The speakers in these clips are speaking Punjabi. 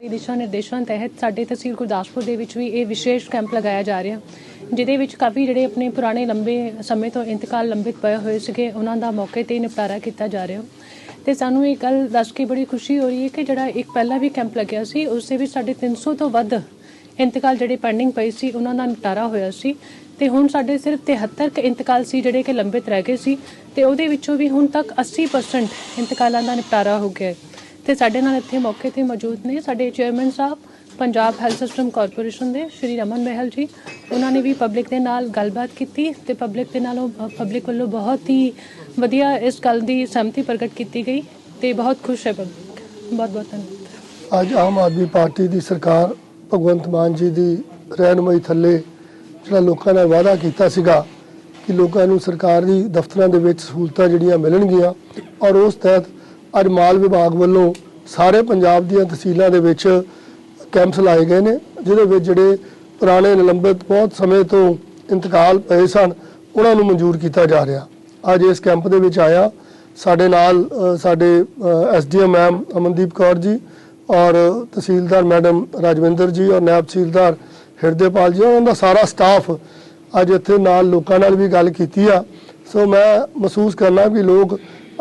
ਦਿਸ਼ਾ ਨਿਰਦੇਸ਼ਾਂ ਤਹਿਤ ਸਾਡੇ ਤਹਿਸੀਲ ਗੁਰਦਾਸਪੁਰ ਦੇ ਵਿੱਚ ਵੀ ਇਹ ਵਿਸ਼ੇਸ਼ ਕੈਂਪ ਲਗਾਇਆ ਜਾ ਰਿਹਾ। ਜਿਹਦੇ ਵਿੱਚ ਕਾਫੀ ਜਿਹੜੇ ਆਪਣੇ ਪੁਰਾਣੇ ਲੰਬੇ ਸਮੇਂ ਤੋਂ ਇੰਤਕਾਲ ਲੰਬਿਤ ਪਏ ਹੋਏ ਸੀਗੇ, ਉਹਨਾਂ ਦਾ ਮੌਕੇ ਤੇ ਨਿਪਟਾਰਾ ਕੀਤਾ ਜਾ ਰਿਹਾ। ਤੇ ਸਾਨੂੰ ਇਹ ਗੱਲ ਦੱਸ ਕੇ ਬੜੀ ਖੁਸ਼ੀ ਹੋ ਰਹੀ ਹੈ ਕਿ ਜਿਹੜਾ ਇੱਕ ਪਹਿਲਾਂ ਵੀ ਕੈਂਪ ਲੱਗਿਆ ਸੀ, ਉਸ ਦੇ ਵਿੱਚ ਸਾਡੇ 300 ਤੋਂ ਵੱਧ ਇੰਤਕਾਲ ਜਿਹੜੇ ਪੈਂਡਿੰਗ ਪਏ ਸੀ, ਉਹਨਾਂ ਦਾ ਨਿਪਟਾਰਾ ਹੋਇਆ ਸੀ। ਤੇ ਹੁਣ ਸਾਡੇ ਸਿਰਫ 73 ਕੁ ਇੰਤਕਾਲ ਸੀ ਜਿਹੜੇ ਕਿ ਲੰਬਿਤ ਰਹਿ ਗਏ ਸੀ, ਤੇ ਉਹਦੇ ਵਿੱਚੋਂ ਵੀ ਹੁਣ ਤੱਕ 80% ਇੰਤਕਾਲਾਂ ਦਾ ਨਿਪਟਾਰਾ ਹੋ ਗਿਆ ਹੈ। ਤੇ ਸਾਡੇ ਨਾਲ ਇੱਥੇ ਮੌਕੇ ਤੇ ਮੌਜੂਦ ਨੇ ਸਾਡੇ ਚੇਅਰਮੈਨ ਸਾਹਿਬ, ਪੰਜਾਬ ਹੈਲਥ ਸਿਸਟਮ ਕਾਰਪੋਰੇਸ਼ਨ ਦੇ ਸ਼੍ਰੀ ਰਮਨ ਮਹਿਲ ਜੀ। ਉਹਨਾਂ ਨੇ ਵੀ ਪਬਲਿਕ ਦੇ ਨਾਲ ਗੱਲਬਾਤ ਕੀਤੀ ਤੇ ਪਬਲਿਕ ਦੇ ਨਾਲੋਂ ਪਬਲਿਕ ਵੱਲੋਂ ਬਹੁਤ ਹੀ ਵਧੀਆ ਇਸ ਗੱਲ ਦੀ ਸਹਿਮਤੀ ਪ੍ਰਗਟ ਕੀਤੀ ਗਈ ਤੇ ਬਹੁਤ ਖੁਸ਼ ਹੈ ਪਬਲਿਕ। ਬਹੁਤ ਬਹੁਤ ਧੰਨਵਾਦ। ਅੱਜ ਆਮ ਆਦਮੀ ਪਾਰਟੀ ਦੀ ਸਰਕਾਰ ਭਗਵੰਤ ਮਾਨ ਜੀ ਦੀ ਰਹਿਨੁਮਾਈ ਥੱਲੇ ਜਿਹੜਾ ਲੋਕਾਂ ਨਾਲ ਵਾਅਦਾ ਕੀਤਾ ਸੀਗਾ ਕਿ ਲੋਕਾਂ ਨੂੰ ਸਰਕਾਰ ਦੀ ਦਫ਼ਤਰਾਂ ਦੇ ਵਿੱਚ ਸਹੂਲਤਾਂ ਜਿਹੜੀਆਂ ਮਿਲਣਗੀਆਂ ਔਰ ਉਸ ਤਹਿਤ ਅੱਜ ਮਾਲ ਵਿਭਾਗ ਵੱਲੋਂ ਸਾਰੇ ਪੰਜਾਬ ਦੀਆਂ ਤਹਿਸੀਲਾਂ ਦੇ ਵਿੱਚ ਕੈਂਪਸ ਲਾਏ ਗਏ ਨੇ ਜਿਹਦੇ ਵਿੱਚ ਜਿਹੜੇ ਪੁਰਾਣੇ ਨਿਲੰਬਿਤ ਬਹੁਤ ਸਮੇਂ ਤੋਂ ਇੰਤਕਾਲ ਪਏ ਸਨ ਉਹਨਾਂ ਨੂੰ ਮਨਜ਼ੂਰ ਕੀਤਾ ਜਾ ਰਿਹਾ। ਅੱਜ ਇਸ ਕੈਂਪ ਦੇ ਵਿੱਚ ਆਇਆ ਸਾਡੇ ਨਾਲ ਅ, ਸਾਡੇ ਐਸਡੀਐਮ ਮੈਮ ਅਮਨਦੀਪ ਕੌਰ ਜੀ ਔਰ ਤਹਿਸੀਲਦਾਰ ਮੈਡਮ ਰਾਜਵਿੰਦਰ ਜੀ ਔਰ ਨਾਇਬ ਤਹਿਸੀਲਦਾਰ ਹਿਰਦੇਪਾਲ ਜੀ ਉਹਨਾਂ ਦਾ ਸਾਰਾ ਸਟਾਫ ਅੱਜ ਇੱਥੇ ਨਾਲ ਲੋਕਾਂ ਨਾਲ ਵੀ ਗੱਲ ਕੀਤੀ ਆ। ਸੋ ਮੈਂ ਮਹਿਸੂਸ ਕਰਨਾ ਵੀ ਲੋਕ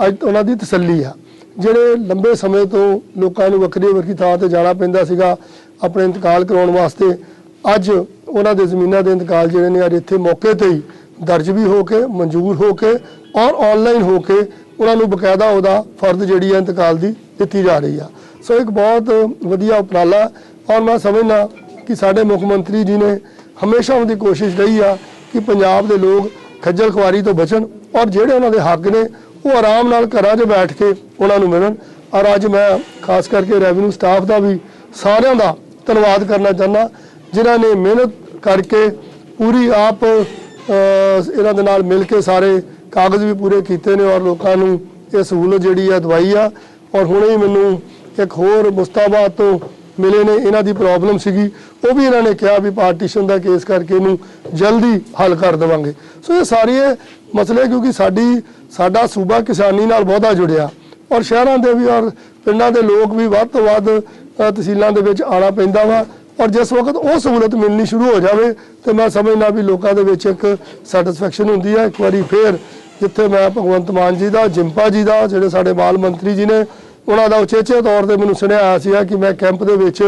ਅੱਜ ਉਹਨਾਂ ਦੀ ਤਸੱਲੀ ਆ। ਜਿਹੜੇ ਲੰਬੇ ਸਮੇਂ ਤੋਂ ਲੋਕਾਂ ਨੂੰ ਵੱਖਰੀ ਵੱਖਰੀ ਥਾਂ ਤੇ ਜਾਣਾ ਪੈਂਦਾ ਸੀਗਾ, ਆਪਣੇ ਇੰਤਕਾਲ ਕਰਾਉਣ ਵਾਸਤੇ, ਅੱਜ ਉਹਨਾਂ ਦੇ ਜ਼ਮੀਨਾਂ ਦੇ ਇੰਤਕਾਲ ਜਿਹੜੇ ਨੇ, ਅੱਜ ਇੱਥੇ ਮੌਕੇ ਤੇ ਹੀ ਦਰਜ ਵੀ ਹੋ ਕੇ, ਮਨਜ਼ੂਰ ਹੋ ਕੇ ਔਰ ਆਨਲਾਈਨ ਹੋ ਕੇ ਉਹਨਾਂ ਨੂੰ ਬਕਾਇਦਾ ਉਹਦਾ ਫਰਦ ਜਿਹੜੀ ਹੈ ਇੰਤਕਾਲ ਦੀ ਦਿੱਤੀ ਜਾ ਰਹੀ ਆ। ਸੋ ਇੱਕ ਬਹੁਤ ਵਧੀਆ ਉਪਰਾਲਾ ਔਰ ਮੈਂ ਸਮਝਦਾ ਕਿ ਸਾਡੇ ਮੁੱਖ ਮੰਤਰੀ ਜੀ ਨੇ ਹਮੇਸ਼ਾ ਉਹਦੀ ਕੋਸ਼ਿਸ਼ ਰਹੀ ਆ ਕਿ ਪੰਜਾਬ ਦੇ ਲੋਕ ਖੱਜਲ ਖੁਆਰੀ ਤੋਂ ਬਚਣ ਔਰ ਜਿਹੜੇ ਉਹਨਾਂ ਦੇ ਹੱਕ ਨੇ, ਉਹ ਆਰਾਮ ਨਾਲ ਘਰਾਂ 'ਚ ਬੈਠ ਕੇ ਉਹਨਾਂ ਨੂੰ ਮਿਲਣ। ਔਰ ਅੱਜ ਮੈਂ ਖਾਸ ਕਰਕੇ ਰੈਵਨਿਊ ਸਟਾਫ ਦਾ ਵੀ ਸਾਰਿਆਂ ਦਾ ਧੰਨਵਾਦ ਕਰਨਾ ਚਾਹੁੰਦਾ, ਜਿਨ੍ਹਾਂ ਨੇ ਮਿਹਨਤ ਕਰਕੇ ਪੂਰੀ ਆਪ ਇਹਨਾਂ ਦੇ ਨਾਲ ਮਿਲ ਕੇ ਸਾਰੇ ਕਾਗਜ਼ ਵੀ ਪੂਰੇ ਕੀਤੇ ਨੇ ਔਰ ਲੋਕਾਂ ਨੂੰ ਇਹ ਸਹੂਲਤ ਜਿਹੜੀ ਆ ਦਵਾਈ ਆ। ਔਰ ਹੁਣੇ ਹੀ ਮੈਨੂੰ ਇੱਕ ਹੋਰ ਮੁਸਤਾਬਾਦ ਤੋਂ ਮਿਲੇ ਨੇ, ਇਹਨਾਂ ਦੀ ਪ੍ਰੋਬਲਮ ਸੀਗੀ। ਉਹ ਵੀ ਇਹਨਾਂ ਨੇ ਕਿਹਾ ਵੀ ਪਾਰਟੀਸ਼ਨ ਦਾ ਕੇਸ ਕਰਕੇ ਇਹਨੂੰ ਜਲਦੀ ਹੱਲ ਕਰ ਦੇਵਾਂਗੇ। ਸੋ ਇਹ ਸਾਰੇ ਮਸਲੇ ਕਿਉਂਕਿ ਸਾਡੀ, ਸਾਡਾ ਸੂਬਾ ਕਿਸਾਨੀ ਨਾਲ ਬਹੁਤਾ ਜੁੜਿਆ। ਔਰ ਸ਼ਹਿਰਾਂ ਦੇ ਵੀ ਔਰ ਪਿੰਡਾਂ ਦੇ ਲੋਕ ਵੀ ਵੱਧ ਤੋਂ ਵੱਧ ਤਹਿਸੀਲਾਂ ਦੇ ਵਿੱਚ ਆਣਾ ਪੈਂਦਾ ਵਾ। ਔਰ ਜਿਸ ਵਕਤ ਉਹ ਸਹੂਲਤ ਮਿਲਣੀ ਸ਼ੁਰੂ ਹੋ ਜਾਵੇ, ਤੇ ਮੈਂ ਸਮਝਦਾ ਵੀ ਲੋਕਾਂ ਦੇ ਵਿੱਚ ਇੱਕ ਸੈਟੀਸਫੈਕਸ਼ਨ ਹੁੰਦੀ ਹੈ ਇੱਕ ਵਾਰੀ ਫੇਰ ਜਿੱਥੇ ਮੈਂ ਭਗਵੰਤ ਮਾਨ ਜੀ ਦਾ, ਜਿੰਪਾ ਜੀ ਦਾ, ਜਿਹੜੇ ਸਾਡੇ ਬਾਲ ਮੰਤਰੀ ਜੀ ਨੇ, ਉਹਨਾਂ ਦਾ ਉਚੇਚੇ ਤੌਰ ਤੇ ਮੈਨੂੰ ਸੁਣਿਆ ਆਇਆ ਸੀਗਾ ਕਿ ਮੈਂ ਕੈਂਪ ਦੇ ਵਿੱਚ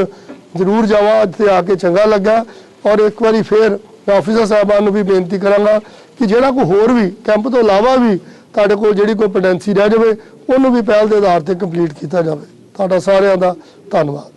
ਜ਼ਰੂਰ ਜਾਵਾਂ ਇੱਥੇ ਆ ਕੇ ਚੰਗਾ ਲੱਗਾ। ਔਰ ਇੱਕ ਵਾਰੀ ਫੇਰ ਮੈਂ ਆਫੀਸਰ ਸਾਹਿਬਾਨ ਨੂੰ ਵੀ ਬੇਨਤੀ ਕਰਾਂਗਾ ਕਿ ਜਿਹੜਾ ਕੋਈ ਹੋਰ ਵੀ ਕੈਂਪ ਤੋਂ ਇਲਾਵਾ ਵੀ ਤੁਹਾਡੇ ਕੋਲ ਜਿਹੜੀ ਕੋਈ ਪੋਟੈਂਸੀ ਰਹਿ ਜਾਵੇ, ਉਹਨੂੰ ਵੀ ਪਹਿਲ ਦੇ ਆਧਾਰ ਤੇ ਕੰਪਲੀਟ ਕੀਤਾ ਜਾਵੇ। ਤੁਹਾਡਾ ਸਾਰਿਆਂ ਦਾ ਧੰਨਵਾਦ।